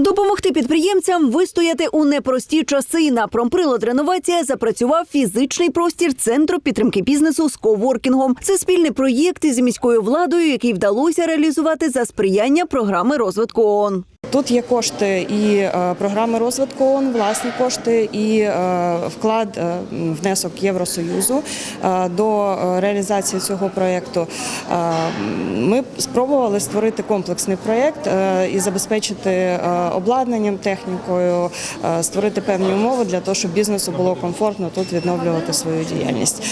Допомогти підприємцям вистояти у непрості часи. На промприлад реновація запрацював фізичний простір центру підтримки бізнесу з коворкінгом. Це спільний проєкт із міською владою, який вдалося реалізувати за сприяння програми розвитку ООН. Тут є кошти і е, програми розвитку ООН, власні кошти, і е, вклад е, внесок Євросоюзу до реалізації цього проєкту. Ми спробували створити комплексний проєкт і забезпечити обладнанням, технікою, створити певні умови для того, щоб бізнесу було комфортно тут відновлювати свою діяльність.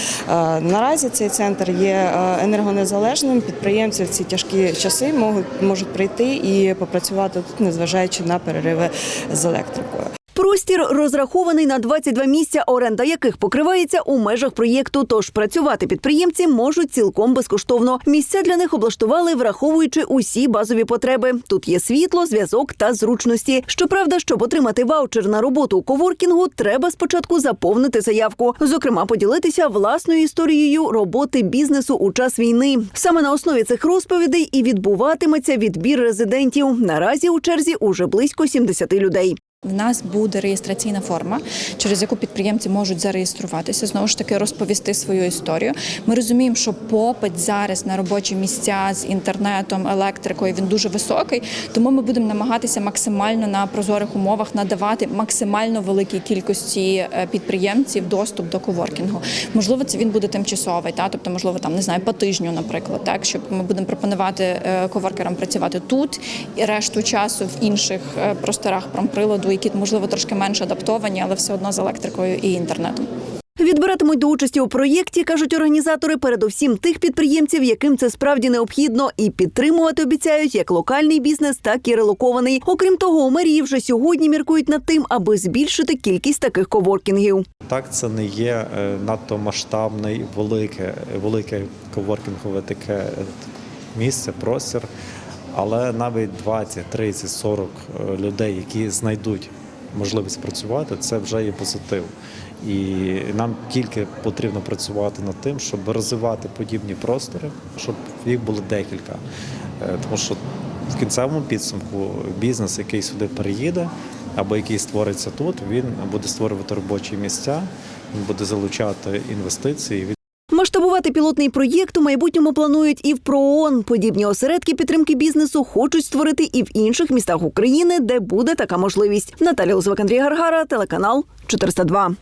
Наразі цей центр є енергонезалежним. Підприємці в ці тяжкі часи можуть прийти і попрацювати тут, незважаючи на перериви з електрикою. Простір розрахований на 22 місця, оренда яких покривається у межах проєкту. Тож працювати підприємці можуть цілком безкоштовно. Місця для них облаштували, враховуючи усі базові потреби. Тут є світло, зв'язок та зручності. Щоправда, щоб отримати ваучер на роботу у коворкінгу, треба спочатку заповнити заявку. Зокрема, поділитися власною історією роботи бізнесу у час війни. Саме на основі цих розповідей і відбуватиметься відбір резидентів. Наразі у черзі уже близько 70 людей. В нас буде реєстраційна форма, через яку підприємці можуть зареєструватися, знову ж таки розповісти свою історію. Ми розуміємо, що попит зараз на робочі місця з інтернетом, електрикою він дуже високий. Тому ми будемо намагатися максимально на прозорих умовах надавати максимально великій кількості е, підприємців доступ до коворкінгу. Можливо, це він буде тимчасовий, та тобто, можливо, там не знаю, по тижню, наприклад, так щоб ми будемо пропонувати е, коворкерам працювати тут і решту часу в інших е, просторах промприладу, які можливо трошки менш адаптовані, але все одно з електрикою і інтернетом. Відбиратимуть до участі у проєкті, кажуть організатори, передусім тих підприємців, яким це справді необхідно, і підтримувати обіцяють як локальний бізнес, так і релокований. Окрім того, у мерії вже сьогодні міркують над тим, аби збільшити кількість таких коворкінгів. Так, це не є е, надто масштабне, і велике, велике коворкінгове таке е, місце, простір. Але навіть 20, 30, 40 е, людей, які знайдуть можливість працювати, це вже є позитив. І нам тільки потрібно працювати над тим, щоб розвивати подібні простори, щоб їх було декілька. Е, Тому що в кінцевому підсумку бізнес, який сюди переїде, або який створиться тут, він буде створювати робочі місця, він буде залучати інвестиції. Масштабувати пілотний проєкт у майбутньому планують і в ПРООН. Подібні осередки підтримки бізнесу хочуть створити і в інших містах України, де буде така можливість. Наталія Лозвак, Андрій Гаргара, телеканал 402.